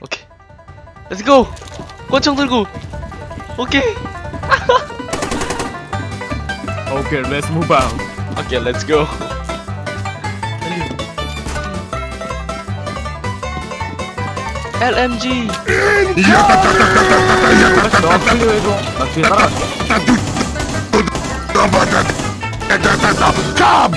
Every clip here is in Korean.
오케이. Let's go. 권총 들고. 오케이. 오케이, let's move on. 오케이, let's go. LMG. 너가 필요해줘. 나 뒤에 따라갈게. 자.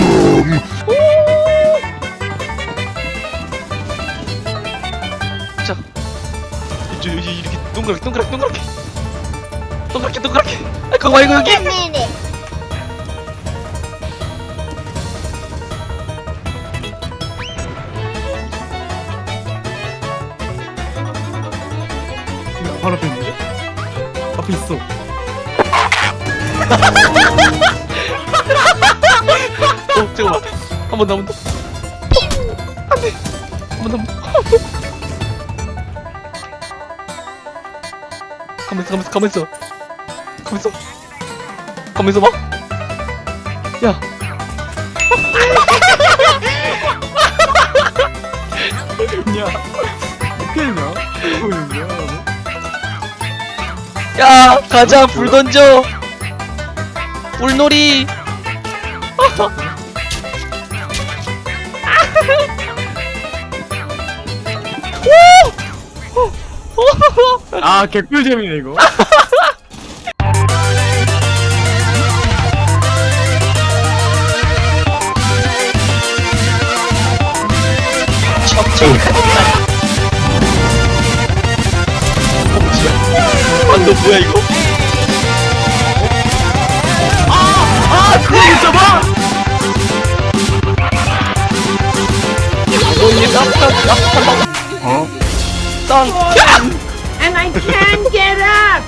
동그랗게 동그랗게 동그랗게. 동그랗게 동그랗게. 아, 그거 말고 여기. 바로 앞에 있는데? 앞에 있어. 어, 잠깐만. 한 번 더, 한 번 더. 안 돼. 한 번 더, 한 번 더. 가만 있어, 가만 있어, 가만 있어. 가만 있어. 가만 있어 봐. 야. 야, 어떻게 했냐? 이거 있냐? 야, 가자, 불 던져. 불놀이. 아, 개꿀잼이네, 이거. 아, 너 뭐야 이거? 아! 너 이게 납탄, 납탄, 어? I can't get up.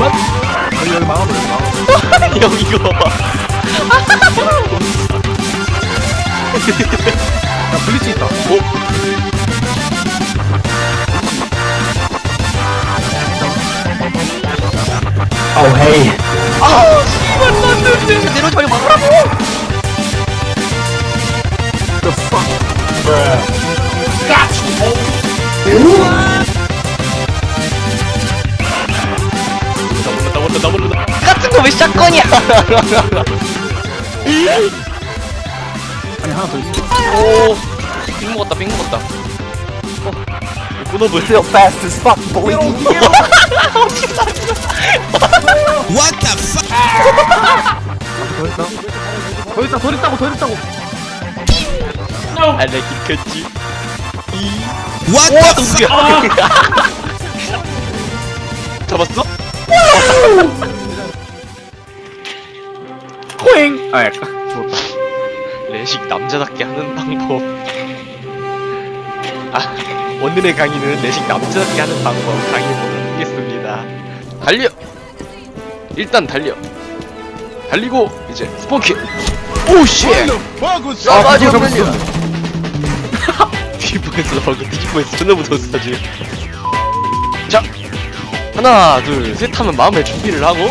여기. 형 이거 봐봐. 야, 블리치 있다. 오. Oh hey, 샷건이야? 아니, 하나 더 있어. 오, 빙 먹었다, 빙 먹었다. 어, 문어불. still fast as fuck, boy. 더 있다. 더 있다, 더 있다고, 더 있다고. 알레 기켰지. 이. What the fuck? 잡았어? 호잉! 아, 약간. 죽었다. 레식 남자답게 하는 방법. 아, 오늘의 강의는 레식 남자답게 하는 방법 강의해 보겠습니다. 달려. 일단 달려. 달리고 이제 스폰키. 오 씨. 싸가지 아, 없는 그거 년. 뒤집어했어 방금 뒤집어했어 존나 무서웠어 지금. 자, 하나 둘 셋 하면 마음의 준비를 하고.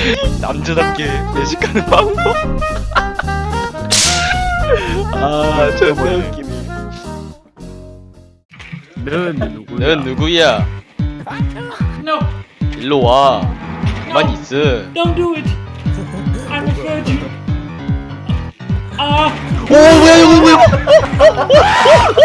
남자답게 내식하는 방법. 아, 존나 웃기네. 넌 누구야? 넌 누구야? No, 일로 와. 가만히 있어. don't do it. I'm a virgin. Ah, 오, 뭐야, 이거 뭐야?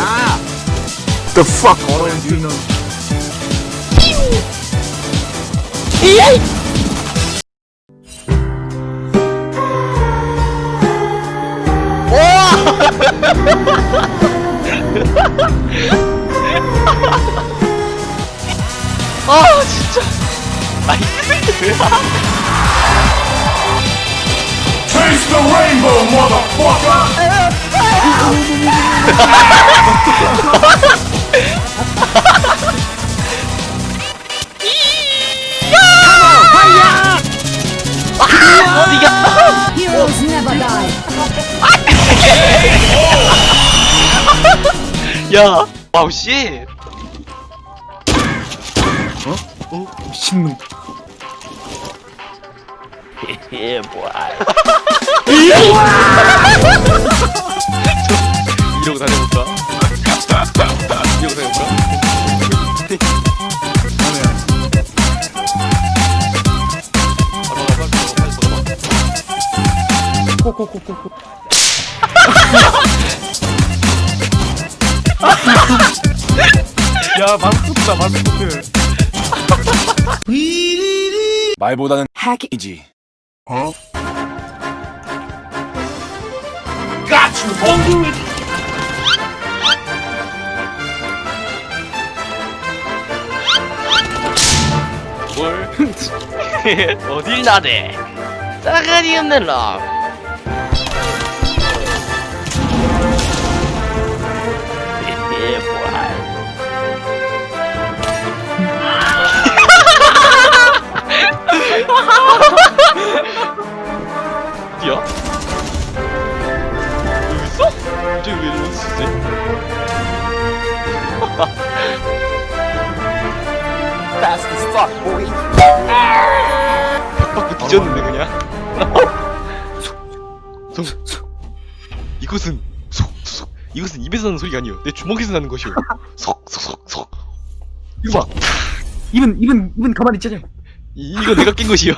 Ah! The fuck? Correntino. Yay! 아 진짜 아 이게 뭐야 Taste the rainbow, motherfucker! 어디가 Heroes never die. 야 와우 씨 미친놈. 이러고 다녀볼까? 이러고 다녀볼까? 바로. 코코코코코. 야, 마스코트다, 마스코트. 말보다는 핵이지. 어? 뭘? 어딜 나대? 싸가지 없는 놈. 뒤졌는데 그냥. 속, 속. 이것은 속, 속. 이것은 입에서 나는 소리가 아니요. 내 주먹에서 나는 것이오. 속, 속, 속, 속. 이거 봐. 입은, 입은, 입은 가만히 있자냐. 이, 이거 내가 낀 것이요.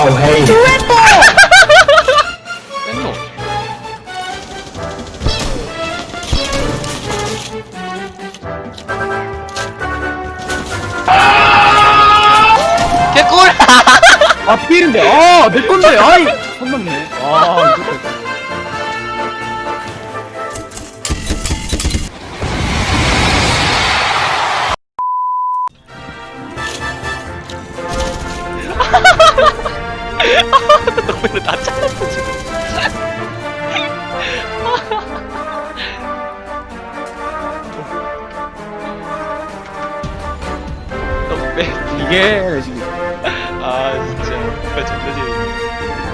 Oh, hey. 뺀놈. 아, 피해인데. 아, 내 건데. 아이. 선 넘네. 아, 이거. 너왜 나 잘랐어 지금. 너왜 이게, 지금. 아 진짜 정말 존나 재밌네